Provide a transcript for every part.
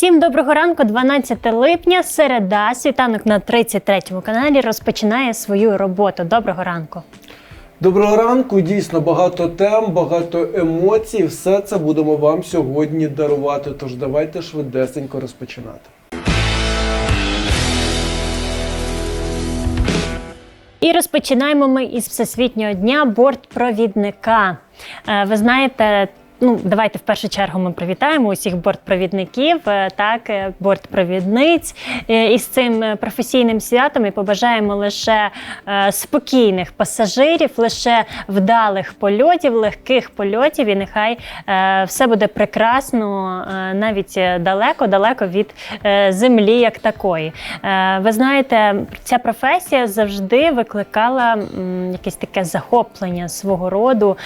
Усім доброго ранку, 12 липня, середа, світанок на 33-му каналі розпочинає свою роботу. Доброго ранку. Доброго ранку, дійсно багато тем, багато емоцій. Все це будемо вам сьогодні дарувати. Тож давайте швидесенько розпочинати. І розпочинаємо ми із Всесвітнього дня бортпровідника. Е, Ви знаєте, ну давайте в першу чергу ми привітаємо усіх бортпровідників, е, так, е, бортпровідниць е, із цим професійним святом і побажаємо лише спокійних пасажирів, лише вдалих польотів, легких польотів, і нехай все буде прекрасно, навіть далеко, далеко від землі як такої. Ви знаєте, ця професія завжди викликала якесь таке захоплення свого роду.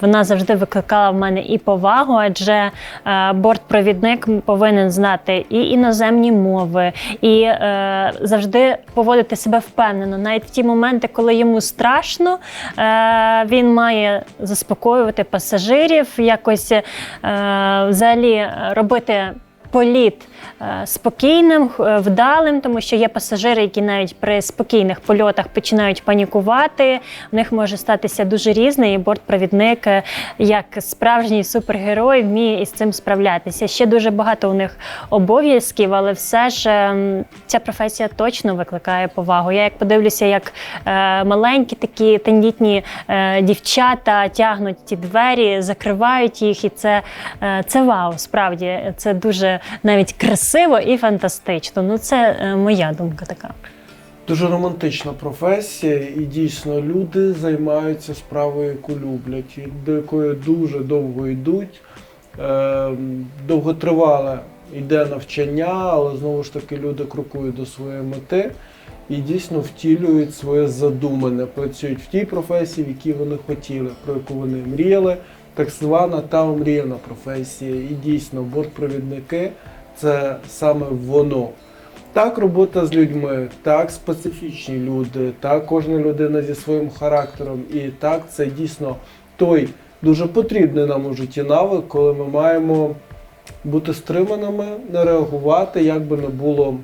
Вона завжди викликала в мене і повагу, адже е, бортпровідник повинен знати і іноземні мови, і е, завжди поводити себе впевнено. Навіть в ті моменти, коли йому страшно, е, він має заспокоювати пасажирів, якось е, взагалі робити. Політ е, спокійним, е, вдалим, тому що є пасажири, які навіть при спокійних польотах починають панікувати. В них може статися дуже різне, і бортпровідник, е, як справжній супергерой, вміє із цим справлятися. Ще дуже багато у них обов'язків, але все ж ця професія точно викликає повагу. Я як подивлюся, як маленькі такі тендітні дівчата тягнуть ті двері, закривають їх, і це, це вау, справді це дуже навіть красиво і фантастично. Ну, це е, моя думка така. Дуже романтична професія, і дійсно люди займаються справою, яку люблять, і до якої дуже довго йдуть. Е, довготривале йде навчання, але знову ж таки люди крокують до своєї мети і дійсно втілюють своє задумане, працюють в тій професії, в якій вони хотіли, про яку вони мріяли. Так звана та омріяна професія. І дійсно бортпровідники це саме воно. Так, робота з людьми, так, специфічні люди, так, кожна людина зі своїм характером. І так, це дійсно той дуже потрібний нам у житті навик, коли ми маємо бути стриманими, не реагувати, як би не було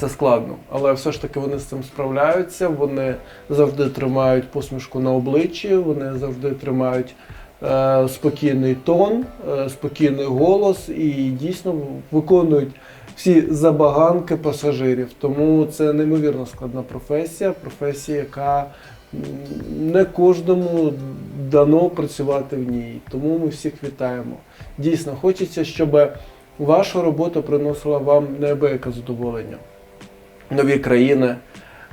це складно. Але все ж таки вони з цим справляються, вони завжди тримають посмішку на обличчі, вони завжди тримають е, спокійний тон, е, спокійний голос і дійсно виконують всі забаганки пасажирів. Тому це неймовірно складна професія, професія, яка не кожному дано працювати в ній. Тому ми всіх вітаємо. Дійсно, хочеться, щоб ваша робота приносила вам неабияке задоволення. Нові країни,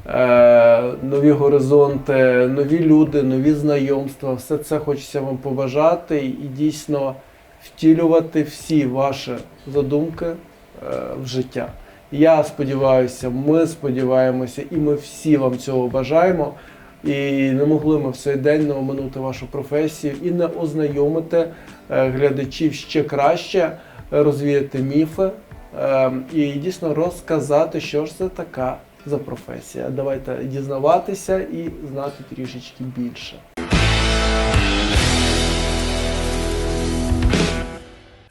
е, нові горизонти, нові люди, нові знайомства. Все це хочеться вам побажати і дійсно втілювати всі ваші задумки е, в життя. Я сподіваюся, ми сподіваємося, і ми всі вам цього бажаємо. І не могли ми в цей день не оминути вашу професію і не ознайомити е, глядачів ще краще, розвіяти міфи і дійсно розказати, що ж це така за професія. Давайте дізнаватися і знати трішечки більше.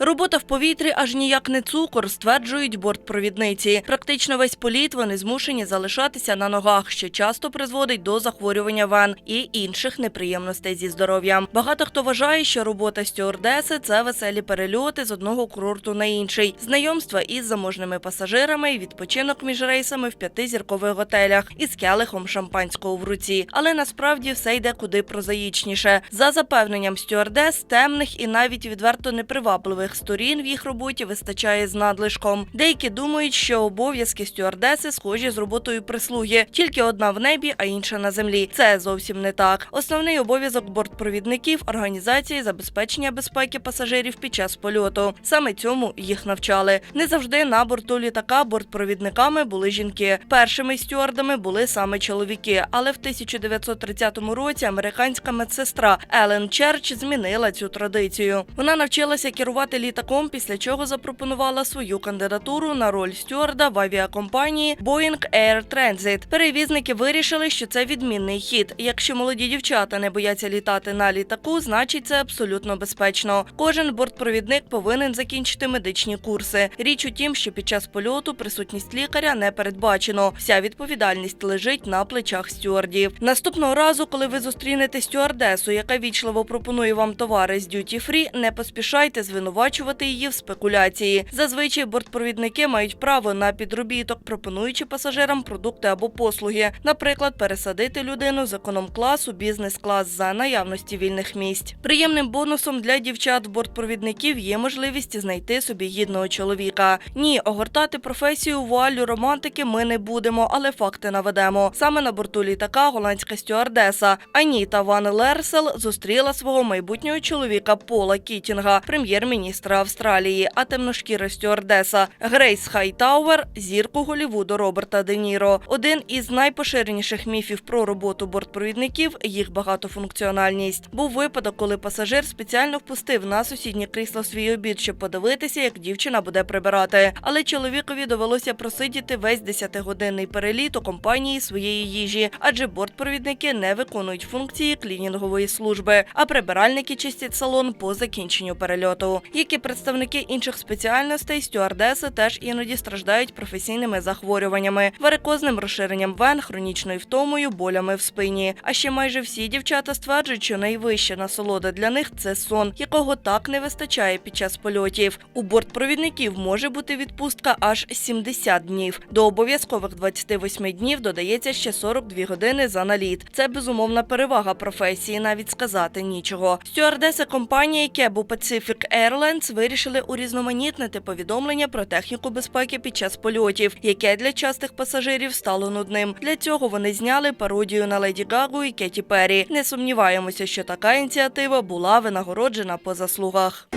Робота в повітрі аж ніяк не цукор, стверджують бортпровідниці. Практично весь політ вони змушені залишатися на ногах, що часто призводить до захворювання вен і інших неприємностей зі здоров'ям. Багато хто вважає, що робота стюардеси – це веселі перельоти з одного курорту на інший, знайомства із заможними пасажирами і відпочинок між рейсами в п'ятизіркових готелях із келихом шампанського в руці. Але насправді все йде куди прозаїчніше. За запевненням стюардес, темних і навіть відверто непривабливих сторін в їх роботі вистачає з надлишком. Деякі думають, що обов'язки стюардеси схожі з роботою прислуги, тільки одна в небі, а інша на землі. Це зовсім не так. Основний обов'язок бортпровідників організації забезпечення безпеки пасажирів під час польоту. Саме цьому їх навчали. Не завжди на борту літака бортпровідниками були жінки. Першими стюардами були саме чоловіки. Але в 1930 році американська медсестра Елен Черч змінила цю традицію. Вона навчилася керувати літаком, після чого запропонувала свою кандидатуру на роль стюарда в авіакомпанії Boeing Air Transit. Перевізники вирішили, що це відмінний хід. Якщо молоді дівчата не бояться літати на літаку, значить це абсолютно безпечно. Кожен бортпровідник повинен закінчити медичні курси. Річ у тім, що під час польоту присутність лікаря не передбачено. Вся відповідальність лежить на плечах стюардів. Наступного разу, коли ви зустрінете стюардесу, яка вічливо пропонує вам товари з Duty Free, не поспішайте звинувачувати її в спекуляції. Зазвичай бортпровідники мають право на підробіток, пропонуючи пасажирам продукти або послуги, наприклад, пересадити людину з економ-класу бізнес-клас за наявності вільних місць. Приємним бонусом для дівчат-бортпровідників є можливість знайти собі гідного чоловіка. Ні, огортати професію вуалю романтики ми не будемо, але факти наведемо. Саме на борту літака голландська стюардеса Аніта Ван Лерсел зустріла свого майбутнього чоловіка Пола Кітінга, прем'єр-міністра Австралії, а темношкіра стюардеса Грейс Хайтауер зірку Голівуду Роберта Де Ніро. Один із найпоширеніших міфів про роботу бортпровідників їх багатофункціональність. Був випадок, коли пасажир спеціально впустив на сусіднє крісло свій обід, щоб подивитися, як дівчина буде прибирати. Але чоловікові довелося просидіти весь 10-годинний переліт у компанії своєї їжі, адже бортпровідники не виконують функції клінінгової служби, а прибиральники чистять салон по закінченню перельоту. Як і представники інших спеціальностей, стюардеси теж іноді страждають професійними захворюваннями, варикозним розширенням вен, хронічною втомою, болями в спині. А ще майже всі дівчата стверджують, що найвища насолода для них це сон, якого так не вистачає під час польотів. У бортпровідників може бути відпустка аж 70 днів. До обов'язкових 28 днів додається ще 42 години за наліт. Це безумовна перевага професії, навіть сказати нічого. Стюардеси компанії Cebu Pacific Airlines вирішили урізноманітнити повідомлення про техніку безпеки під час польотів, яке для частих пасажирів стало нудним. Для цього вони зняли пародію на Леді Гагу і Кеті Перрі. Не сумніваємося, що така ініціатива була винагороджена по заслугах.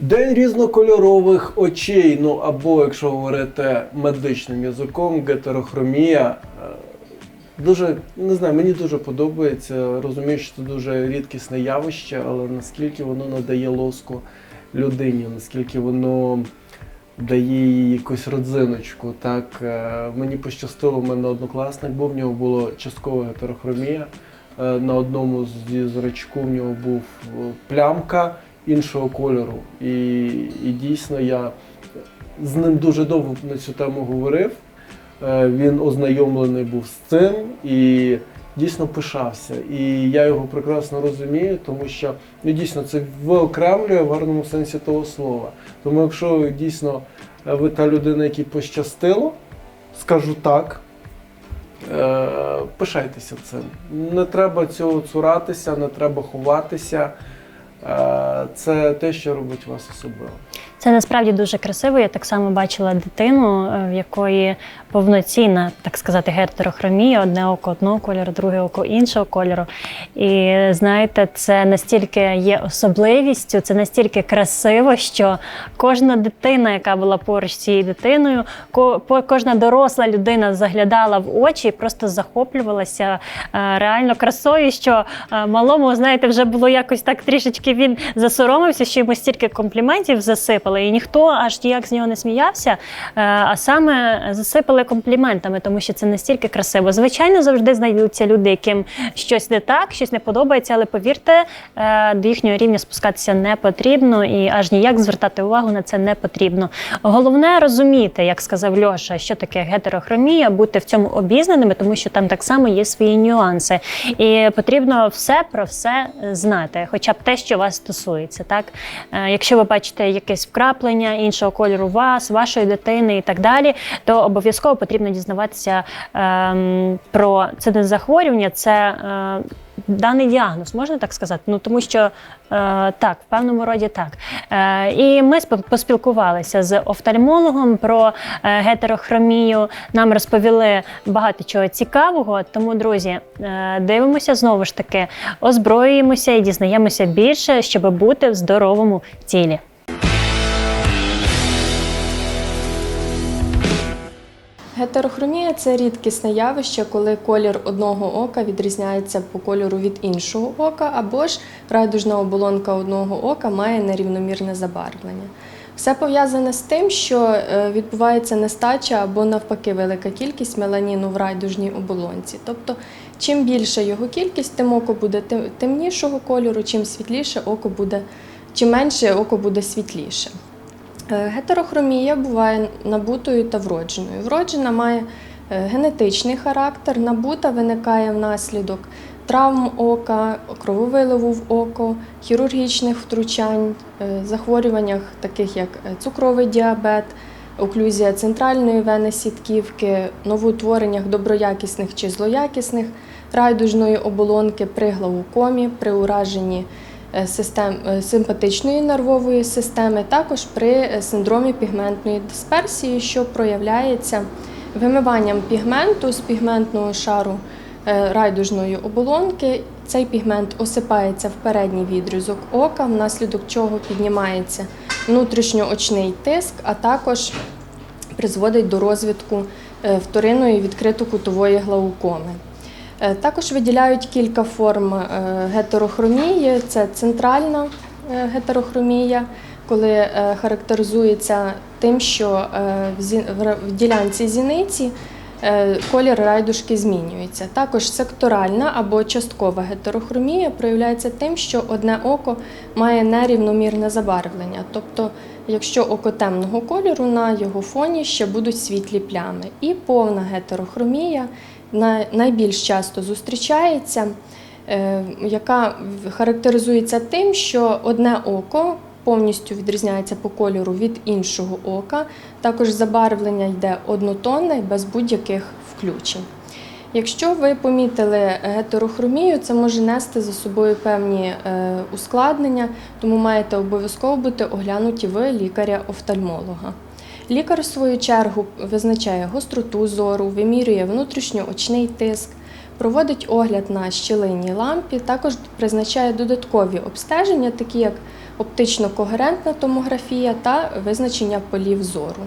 День різнокольорових очей, ну або, якщо говорити медичним язиком, гетерохромія. Дуже не знаю, мені дуже подобається. Розумію, що це дуже рідкісне явище, але наскільки воно надає лоску людині, наскільки воно дає їй якусь родзиночку. Так Е, мені пощастило, в мене однокласник був, в нього була часткова гетерохромія. Е, На одному зі зрачку в нього був е, плямка іншого кольору. І, і дійсно я з ним дуже довго на цю тему говорив. Е, Він ознайомлений був з цим і дійсно пишався. І я його прекрасно розумію, тому що ну, дійсно це виокремлює в гарному сенсі того слова. Тому якщо дійсно е, ви та людина, якій пощастило, скажу так. Е, Пишайтеся цим. Не треба цього цуратися, не треба ховатися. Це те, що робить вас особливо. Це насправді дуже красиво. Я так само бачила дитину, е, в якої повноцінна, так сказати, гетерохромія, одне око одного кольору, друге око іншого кольору. І знаєте, це настільки є особливістю, це настільки красиво, що кожна дитина, яка була поруч з цією дитиною, кожна доросла людина заглядала в очі і просто захоплювалася е, реально красою, що е, малому, знаєте, вже було якось так трішечки він засоромився, що йому стільки компліментів засипали, і ніхто аж ніяк з нього не сміявся, е, а саме засипали компліментами, тому що це настільки красиво. Звичайно, завжди знайдуться люди, яким щось не так, щось не подобається, але повірте, е, до їхнього рівня спускатися не потрібно і аж ніяк звертати увагу на це не потрібно. Головне розуміти, як сказав Льоша, що таке гетерохромія, бути в цьому обізнаними, тому що там так само є свої нюанси. І потрібно все про все знати, хоча б те, що вас стосується. Так, Е, якщо ви бачите якесь вкраплення іншого кольору вас, вашої дитини і так далі, то обов'язково потрібно дізнаватися ем, про це не захворювання, це. Е, Даний діагноз, можна так сказати? Ну тому що е, так, в певному роді так. Е, і ми поспілкувалися з офтальмологом про е, гетерохромію. Нам розповіли багато чого цікавого. Тому, друзі, е, дивимося знову ж таки, озброюємося і дізнаємося більше, щоб бути в здоровому тілі. Гетерохромія це рідкісне явище, коли колір одного ока відрізняється по кольору від іншого ока, або ж райдужна оболонка одного ока має нерівномірне забарвлення. Все пов'язане з тим, що е, відбувається нестача або навпаки велика кількість меланіну в райдужній оболонці. Тобто, чим більша його кількість, тим око буде темнішого кольору, чим світліше око буде, чим менше око буде світліше. Е, Гетерохромія буває набутою та вродженою. Вроджена має е, генетичний характер, набута виникає внаслідок травм ока, крововиливу в око, хірургічних втручань, е, захворюваннях, таких як цукровий діабет, оклюзія центральної вени сітківки, новоутвореннях доброякісних чи злоякісних райдужної оболонки при глаукомі, при ураженні систем, е, симпатичної нервової системи, також при е, синдромі пігментної дисперсії, що проявляється вимиванням пігменту з пігментного шару е, райдужної оболонки. Цей пігмент осипається в передній відрізок ока, внаслідок чого піднімається внутрішньоочний тиск, а також призводить до розвитку е, вторинної відкрито-кутової глаукоми. Е, Також виділяють кілька форм е, гетерохромії. Це центральна е, гетерохромія, коли характеризується тим, що в ділянці зіниці колір райдушки змінюється. Також секторальна або часткова гетерохромія проявляється тим, що одне око має нерівномірне забарвлення. Тобто, якщо око темного кольору, на його фоні ще будуть світлі плями. І повна гетерохромія найбільш часто зустрічається, е, яка характеризується тим, що одне око повністю відрізняється по кольору від іншого ока. Також забарвлення йде однотонне без будь-яких включень. Якщо ви помітили гетерохромію, це може нести за собою певні е, ускладнення, тому маєте обов'язково бути оглянуті в лікаря-офтальмолога. Лікар, в свою чергу, визначає гостроту зору, вимірює внутрішньоочний тиск, проводить огляд на щілинній лампі, також призначає додаткові обстеження, такі як оптично-когерентна томографія та визначення полів зору.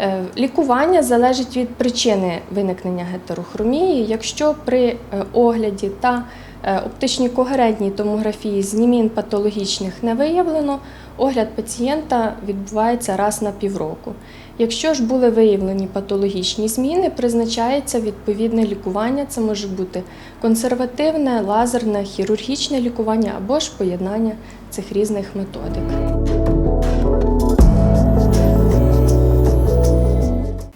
Е, Лікування залежить від причини виникнення гетерохромії. Якщо при е, огляді та е, оптичній когерентній томографії змін патологічних не виявлено, огляд пацієнта відбувається раз на півроку. Якщо ж були виявлені патологічні зміни, призначається відповідне лікування. Це може бути консервативне, лазерне, хірургічне лікування або ж поєднання цих різних методик.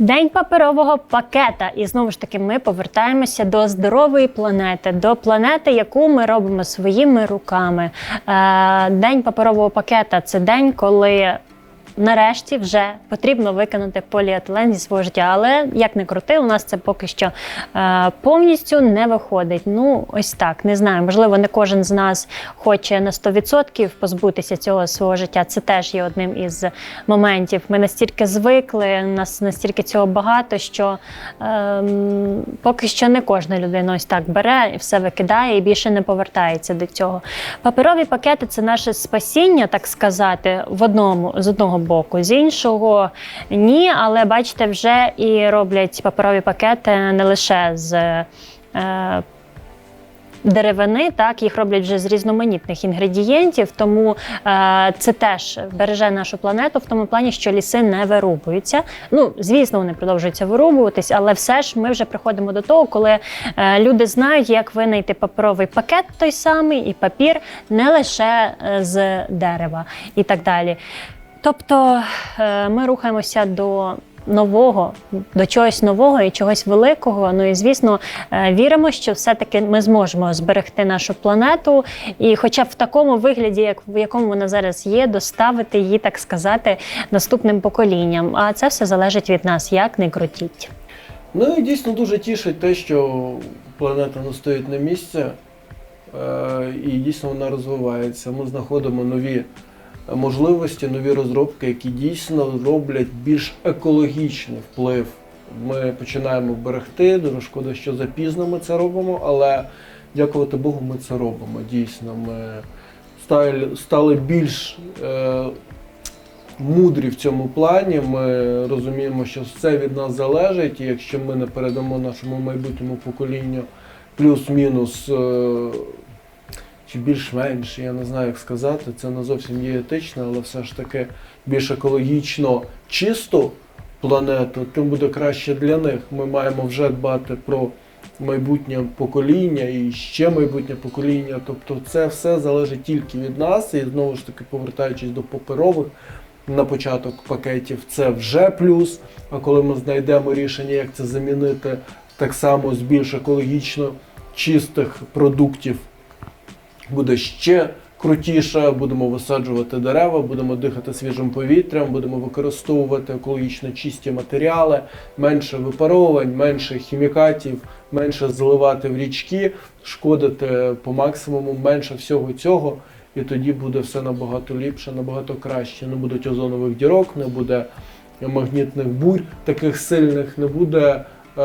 День паперового пакета. І знову ж таки, ми повертаємося до здорової планети, до планети, яку ми робимо своїми руками. Е, День паперового пакета це день, коли. Нарешті вже потрібно виконати поліетилен зі свого життя, але як не крути, у нас це поки що е, повністю не виходить. Ну, ось так, не знаю. Можливо, не кожен з нас хоче на 100% позбутися цього свого життя. Це теж є одним із моментів. Ми настільки звикли, нас настільки цього багато, що ем, поки що не кожна людина ось так бере і все викидає і більше не повертається до цього. Паперові пакети це наше спасіння, так сказати, в одному з одного боку, з іншого ні, але бачите, вже і роблять паперові пакети не лише з. Е, Деревини, так їх роблять вже з різноманітних інгредієнтів, тому е, це теж береже нашу планету в тому плані, що ліси не вирубуються. Ну, звісно, вони продовжуються вирубуватись, але все ж ми вже приходимо до того, коли е, люди знають, як винайти паперовий пакет той самий і папір не лише е, з дерева і так далі. Тобто е, ми рухаємося до нового, до чогось нового і чогось великого. Ну і звісно, е, віримо, що все-таки ми зможемо зберегти нашу планету, і, хоча б в такому вигляді, як в якому вона зараз є, доставити її, так сказати, наступним поколінням. А це все залежить від нас, як не крутіть. Ну і дійсно дуже тішить те, що планета не стоїть на місці, е, і дійсно вона розвивається. Ми знаходимо нові можливості, нові розробки, які дійсно роблять більш екологічний вплив. Ми починаємо берегти. Дуже шкода, що запізно ми це робимо, але дякувати Богу, ми це робимо. Дійсно, ми стали, більш е, мудрі в цьому плані. Ми розуміємо, що все від нас залежить, і якщо ми не передамо нашому майбутньому поколінню плюс-мінус. е, Чи більш-менш, я не знаю, як сказати, це не зовсім є етично, але все ж таки більш екологічно чисту планету, тим буде краще для них. Ми маємо вже дбати про майбутнє покоління і ще майбутнє покоління. Тобто це все залежить тільки від нас. І знову ж таки, повертаючись до паперових на початок пакетів, це вже плюс. А коли ми знайдемо рішення, як це замінити так само з більш екологічно чистих продуктів, буде ще крутіше, будемо висаджувати дерева, будемо дихати свіжим повітрям, будемо використовувати екологічно чисті матеріали, менше випаровувань, менше хімікатів, менше заливати в річки, шкодити по максимуму, менше всього цього. І тоді буде все набагато ліпше, набагато краще. Не буде озонових дірок, не буде магнітних бурь таких сильних, не буде. Е,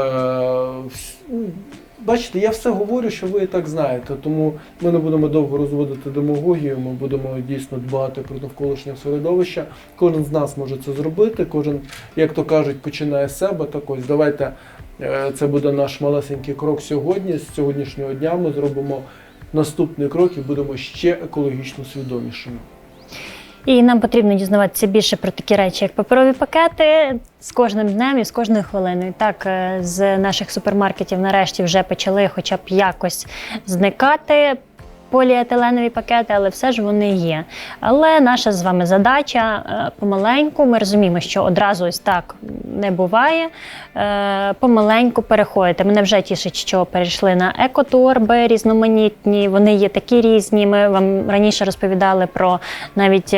Бачите, я все говорю, що ви і так знаєте, тому ми не будемо довго розводити демагогію, ми будемо дійсно дбати про навколишнє середовище. Кожен з нас може це зробити, кожен, як то кажуть, починає з себе. Так ось давайте е, це буде наш малесенький крок сьогодні. З сьогоднішнього дня ми зробимо наступний крок і будемо ще екологічно свідомішими. І нам потрібно дізнаватися більше про такі речі, як паперові пакети з кожним днем і з кожною хвилиною. Так, е, з наших супермаркетів нарешті вже почали хоча б якось зникати. Поліетиленові пакети, але все ж вони є. Але наша з вами задача е, помаленьку. Ми розуміємо, що одразу ось так не буває. Е, Помаленьку переходити. Мене вже тішить, що перейшли на екоторби різноманітні. Вони є такі різні. Ми вам раніше розповідали про навіть.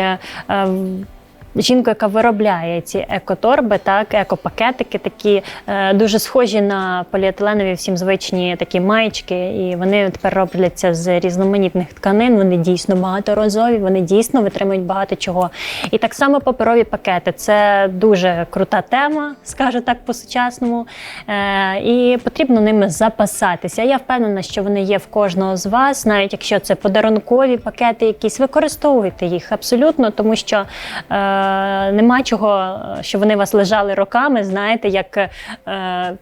Е, е, Жінку, яка виробляє ці екоторби, так, екопакетики, такі е, дуже схожі на поліетиленові всім звичні такі маєчки, і вони тепер робляться з різноманітних тканин. Вони дійсно багаторазові, вони дійсно витримують багато чого. І так само паперові пакети це дуже крута тема, скажу так по-сучасному. Е, і потрібно ними запасатися. Я впевнена, що вони є в кожного з вас, навіть якщо це подарункові пакети, якісь використовуйте їх абсолютно, тому що. Е, нема чого, е, що вони у вас лежали роками, знаєте, як. Е,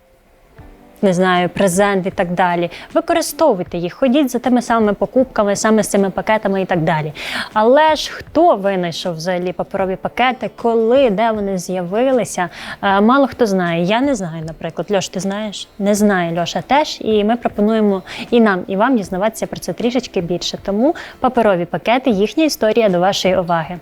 не знаю, презент і так далі. Використовуйте їх, ходіть за тими самими покупками, саме з цими пакетами і так далі. Але ж хто винайшов взагалі паперові пакети, коли, де вони з'явилися? Е, Мало хто знає. Я не знаю, наприклад. Льош, ти знаєш? Не знає Льоша теж. І ми пропонуємо і нам, і вам дізнаватися про це трішечки більше. Тому паперові пакети, їхня історія до вашої уваги.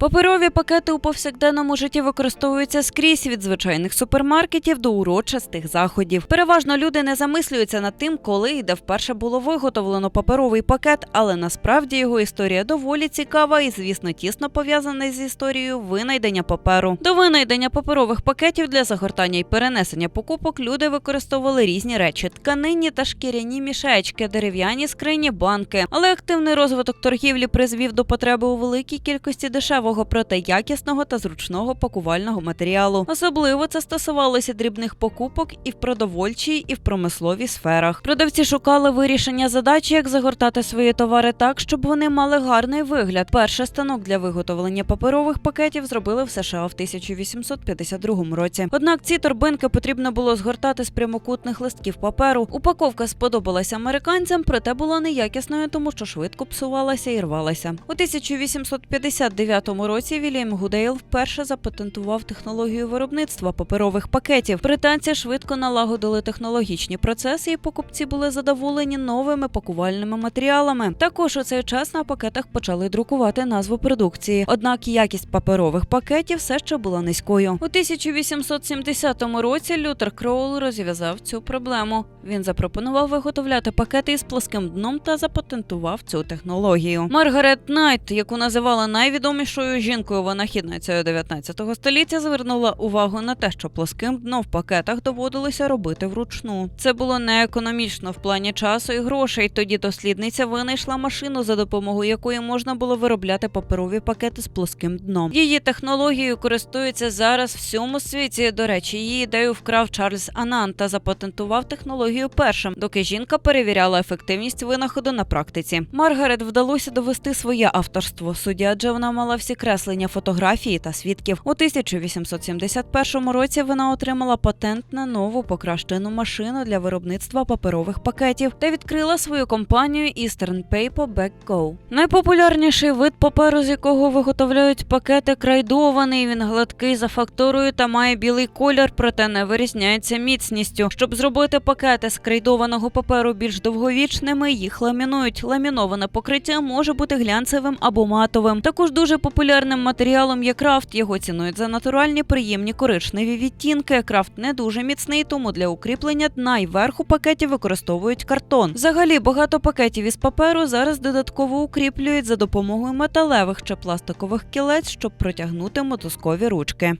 Паперові пакети у повсякденному житті використовуються скрізь від звичайних супермаркетів до урочистих заходів. Переважно люди не замислюються над тим, коли і де вперше було виготовлено паперовий пакет, але насправді його історія доволі цікава і, звісно, тісно пов'язана з історією винайдення паперу. До винайдення паперових пакетів для загортання і перенесення покупок люди використовували різні речі: тканинні та шкіряні мішечки, дерев'яні скрині, банки. Але активний розвиток торгівлі призвів до потреби у великій кількості дешевого, проте якісного та зручного пакувального матеріалу. Особливо це стосувалося дрібних покупок і в продовольчій, і в промисловій сферах. Продавці шукали вирішення задачі, як загортати свої товари так, щоб вони мали гарний вигляд. Перший станок для виготовлення паперових пакетів зробили в США в 1852 році. Однак ці торбинки потрібно було згортати з прямокутних листків паперу. Упаковка сподобалася американцям, проте була неякісною, тому що швидко псувалася і рвалася. У 1859 році Вільям Гудейл вперше запатентував технологію виробництва паперових пакетів. Британці швидко налагодили технологічні процеси, і покупці були задоволені новими пакувальними матеріалами. Також у цей час на пакетах почали друкувати назву продукції. Однак якість паперових пакетів все ще була низькою. У 1870 році Лютер Кроул розв'язав цю проблему. Він запропонував виготовляти пакети із плоским дном та запатентував цю технологію. Маргарет Найт, яку називали найвідомішою простою жінкою винахідницею 19 століття звернула увагу на те, що плоским дно в пакетах доводилося робити вручну. Це було неекономічно в плані часу і грошей. Тоді дослідниця винайшла машину, за допомогою якої можна було виробляти паперові пакети з плоским дном. Її технологією користуються зараз всьому світі. До речі, її ідею вкрав Чарльз Анан та запатентував технологію першим, доки жінка перевіряла ефективність винаходу на практиці. Маргарет вдалося довести своє авторство судді, адже вона мала всі креслення фотографії та свідків. У 1871 році вона отримала патент на нову покращену машину для виробництва паперових пакетів та відкрила свою компанію Eastern Paper Back Go. Найпопулярніший вид паперу, з якого виготовляють пакети, крайдований. Він гладкий за фактурою та має білий колір, проте не вирізняється міцністю. Щоб зробити пакети з крейдованого паперу більш довговічними, їх ламінують. Ламіноване покриття може бути глянцевим або матовим. Також дуже популярним матеріалом є крафт. Його цінують за натуральні приємні коричневі відтінки. Крафт не дуже міцний, тому для укріплення дна і верху пакетів використовують картон. Взагалі багато пакетів із паперу зараз додатково укріплюють за допомогою металевих чи пластикових кілець, щоб протягнути мотузкові ручки.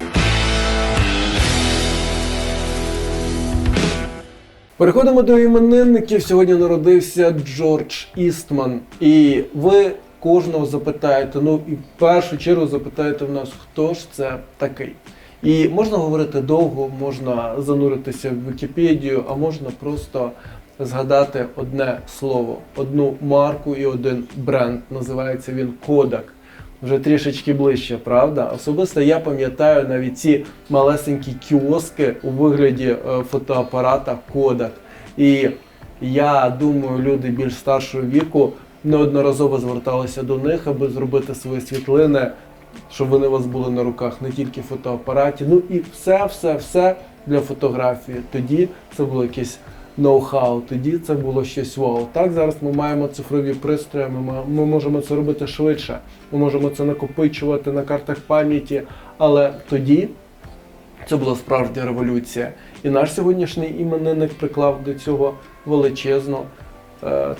Переходимо до іменинників. Сьогодні народився Джордж Істман. І ви кожного запитаєте, ну і в першу чергу запитаєте в нас, хто ж це такий. І можна говорити довго, можна зануритися в Вікіпедію, а можна просто згадати одне слово, одну марку і один бренд. Називається він Kodak. Вже трішечки ближче, правда? Особисто я пам'ятаю навіть ці малесенькі кіоски у вигляді е, фотоапарата Kodak. І я думаю, люди більш старшого віку неодноразово зверталися до них, аби зробити свої світлини, щоб вони у вас були на руках, не тільки в фотоапараті. Ну і все, все, все для фотографії. Тоді це було якесь ноу-хау, тоді це було щось вау. Так зараз ми маємо цифрові пристрої, ми, ми можемо це робити швидше, ми можемо це накопичувати на картах пам'яті, але тоді це була справжня революція. І наш сьогоднішній іменинник приклав до цього величезну,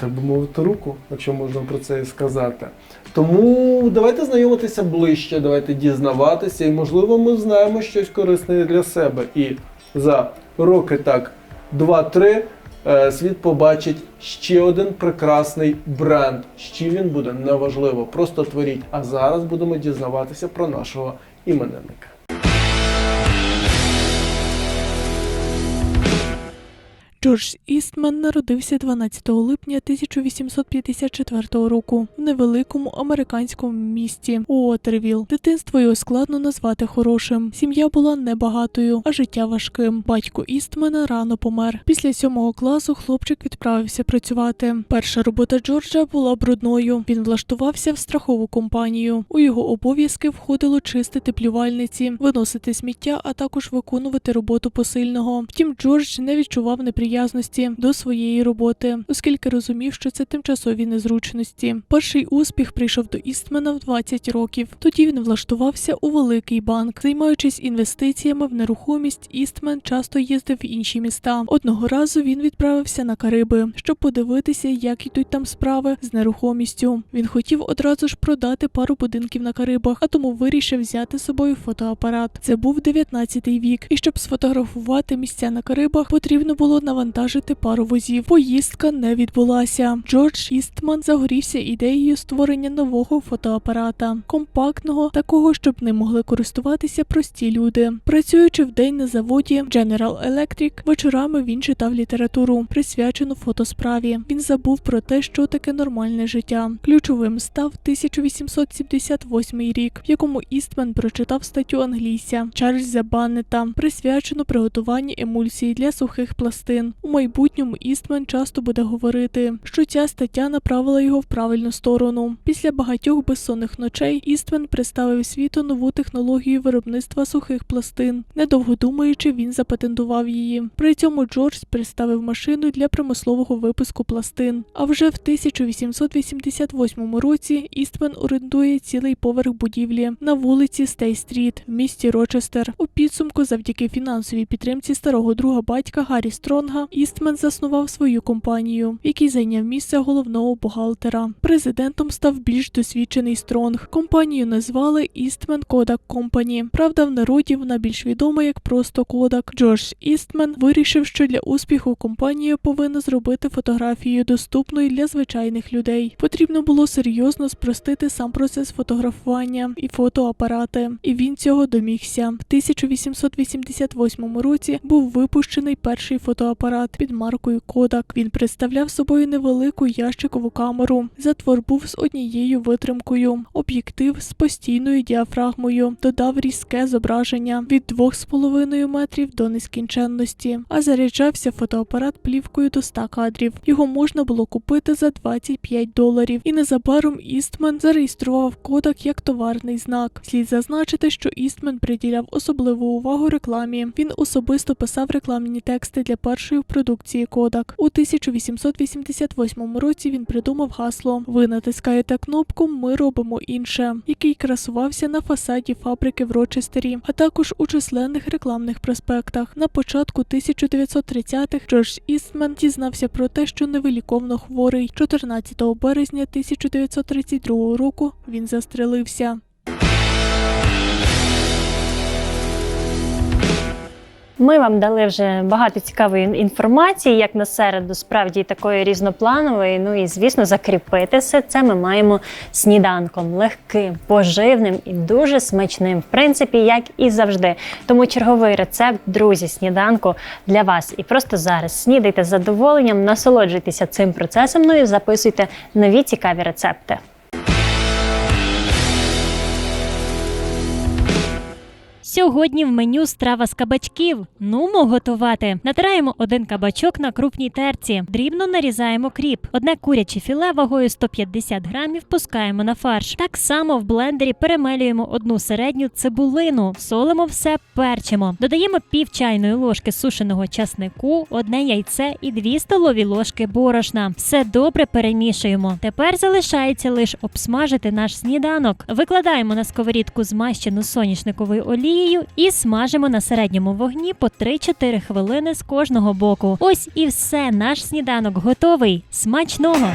так би мовити, руку, якщо можна про це і сказати. Тому давайте знайомитися ближче, давайте дізнаватися, і можливо ми знаємо щось корисне для себе. І за роки так 2-3 е, світ побачить ще один прекрасний бренд. Чим він буде, неважливо. Просто творіть. А зараз будемо дізнаватися про нашого іменинника. Джордж Істман народився 12 липня 1854 року в невеликому американському місті Уотервіл. Дитинство його складно назвати хорошим. Сім'я була небагатою, а життя важким. Батько Істмана рано помер. Після сьомого класу хлопчик відправився працювати. Перша робота Джорджа була брудною. Він влаштувався в страхову компанію. У його обов'язки входило чистити плювальниці, виносити сміття, а також виконувати роботу посильного. Втім, Джордж не відчував неприязності до своєї роботи, оскільки розумів, що це тимчасові незручності. Перший успіх прийшов до Істмена в 20 років. Тоді він влаштувався у великий банк. Займаючись інвестиціями в нерухомість, Істмен часто їздив в інші міста. Одного разу він відправився на Кариби, щоб подивитися, як йдуть там справи з нерухомістю. Він хотів одразу ж продати пару будинків на Карибах, а тому вирішив взяти з собою фотоапарат. Це був 19 вік, і щоб сфотографувати місця на Карибах, потрібно було навантажити пару возів. Поїздка не відбулася. Джордж Істман загорівся ідеєю створення нового фотоапарата, компактного, такого, щоб ним могли користуватися прості люди. Працюючи вдень на заводі General Electric, вечорами він читав літературу, присвячену фотосправі. Він забув про те, що таке нормальне життя. Ключовим став 1878 рік, в якому Істман прочитав статтю англійця Чарльза Баннета, присвячену приготуванню емульсії для сухих пластин. У майбутньому Істман часто буде говорити, що ця стаття направила його в правильну сторону. Після багатьох безсонних ночей Істман представив світу нову технологію виробництва сухих пластин. Недовго думаючи, він запатентував її. При цьому Джордж представив машину для промислового випуску пластин. А вже в 1888 році Істман орендує цілий поверх будівлі на вулиці Стей-стріт в місті Рочестер. У підсумку, завдяки фінансовій підтримці старого друга батька Гаррі Стронга, Стронга, Істмен заснував свою компанію, в якій зайняв місце головного бухгалтера. Президентом став більш досвідчений Стронг. Компанію назвали Eastman Kodak Company. Правда, в народі вона більш відома як просто Kodak. Джордж Істмен вирішив, що для успіху компанія повинна зробити фотографію доступною для звичайних людей. Потрібно було серйозно спростити сам процес фотографування і фотоапарати, і він цього домігся. В 1888 році був випущений перший фотоапарат під маркою Kodak. Він представляв собою невелику ящикову камеру. Затвор був з однією витримкою, об'єктив з постійною діафрагмою, додав різке зображення від 2,5 метрів до нескінченності, а заряджався фотоапарат плівкою до 100 кадрів. Його можна було купити за 25 доларів. І незабаром Істмен зареєстрував Kodak як товарний знак. Слід зазначити, що Істмен приділяв особливу увагу рекламі. Він особисто писав рекламні тексти для першої продукції Kodak. У 1888 році він придумав гасло Ви натискаєте кнопку, ми робимо інше, який красувався на фасаді фабрики в Рочестері, а також у численних рекламних проспектах. На початку 1930-х Джордж Істмен дізнався про те, що невиліковно хворий. 14 березня 1932 року він застрелився. Ми вам дали вже багато цікавої інформації, як на середу, справді такої різнопланової. Ну і звісно, закріпити все це ми маємо сніданком легким, поживним і дуже смачним, в принципі, як і завжди. Тому черговий рецепт, друзі, сніданку для вас. І просто зараз снідайте з задоволенням, насолоджуйтеся цим процесом. Ну і записуйте нові цікаві рецепти. Сьогодні в меню страва з кабачків. Нумо готувати. Натираємо один кабачок на крупній терці. Дрібно нарізаємо кріп. Одне куряче філе вагою 150 грамів пускаємо на фарш. Так само в блендері перемелюємо одну середню цибулину, солимо все, перчимо. Додаємо пів чайної ложки сушеного часнику, одне яйце і дві столові ложки борошна. Все добре перемішуємо. Тепер залишається лише обсмажити наш сніданок. Викладаємо на сковорідку змащену соняшниковою олією і смажимо на середньому вогні по 3-4 хвилини з кожного боку. Ось і все. Наш сніданок готовий. Смачного!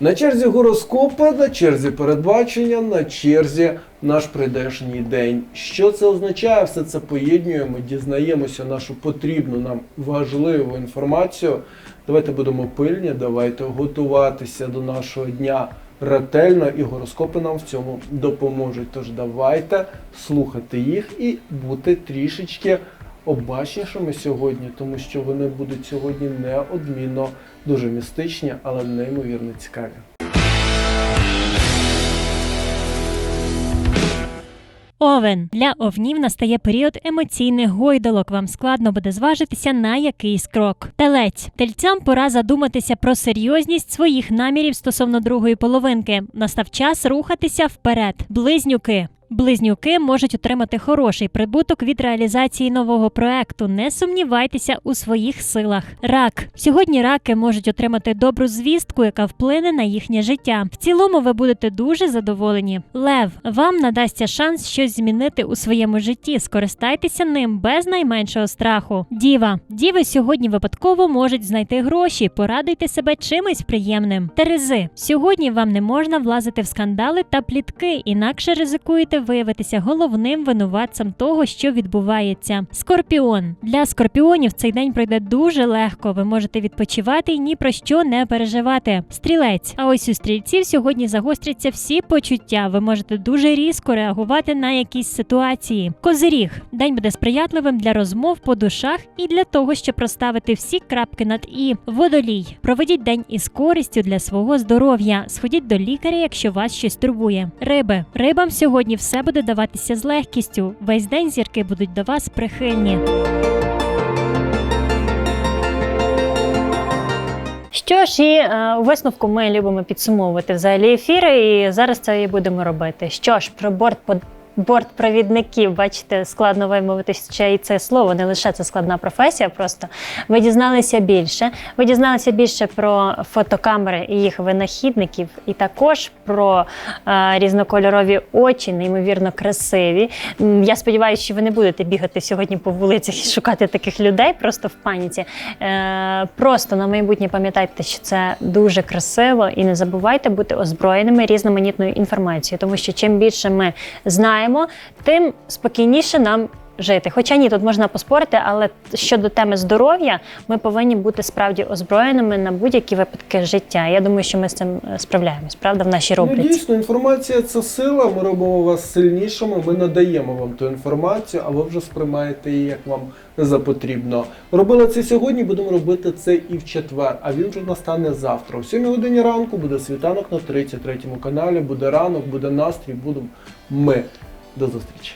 На черзі гороскопи, на черзі передбачення, на черзі наш прийдешній день. Що це означає? Все це поєднуємо, дізнаємося нашу потрібну нам важливу інформацію. Давайте будемо пильні, давайте готуватися до нашого дня ретельно, і гороскопи нам в цьому допоможуть. Тож давайте слухати їх і бути трішечки обачнішими сьогодні, тому що вони будуть сьогодні неодмінно дуже містичні, але неймовірно цікаві. Овен для овнів настає період емоційних гойдалок. Вам складно буде зважитися на якийсь крок. Телець тельцям пора задуматися про серйозність своїх намірів стосовно другої половинки. Настав час рухатися вперед. Близнюки. Близнюки можуть отримати хороший прибуток від реалізації нового проекту. Не сумнівайтеся у своїх силах. Рак сьогодні раки можуть отримати добру звістку, яка вплине на їхнє життя. В цілому ви будете дуже задоволені. Лев вам надасться шанс щось змінити у своєму житті. Скористайтеся ним без найменшого страху. Діва, діви сьогодні випадково можуть знайти гроші. Порадуйте себе чимось приємним. Терези сьогодні вам не можна влазити в скандали та плітки, інакше ризикуєте виявитися головним винуватцем того, що відбувається. Скорпіон для скорпіонів цей день пройде дуже легко. Ви можете відпочивати і ні про що не переживати. Стрілець. А ось у стрільців сьогодні загостряться всі почуття. Ви можете дуже різко реагувати на якісь ситуації. Козиріг день буде сприятливим для розмов по душах і для того, щоб розставити всі крапки над і. Водолій. Проведіть день із користю для свого здоров'я. Сходіть до лікаря, якщо вас щось турбує. Риби. Рибам сьогодні все буде даватися з легкістю. Весь день зірки будуть до вас прихильні. Що ж, і е, у висновку ми любимо підсумовувати взагалі ефіри, і зараз це і будемо робити. Що ж, про борт бортпровідників, бачите, складно вимовити ще і це слово, не лише це складна професія. Просто ви дізналися більше. Ви дізналися більше про фотокамери і їх винахідників, і також про е, різнокольорові очі, неймовірно красиві. Я сподіваюся, що ви не будете бігати сьогодні по вулицях і шукати таких людей просто в паніці. Е, просто на майбутнє пам'ятайте, що це дуже красиво, і не забувайте бути озброєними різноманітною інформацією, тому що чим більше ми знаємо, тим спокійніше нам. Жити, хоча ні, тут можна поспорити, але щодо теми здоров'я, ми повинні бути справді озброєними на будь-які випадки життя. Я думаю, що ми з цим е, справляємось, правда, в нашій Ну, дійсно, інформація це сила. Ми робимо вас сильнішими. Ми надаємо вам ту інформацію, а ви вже сприймаєте її як вам за потрібно. Робили це сьогодні, будемо робити це і в четвер. А він вже настане завтра. О 7 годині ранку буде світанок на 33 каналі. Буде ранок, буде настрій, будемо ми. До зустрічі.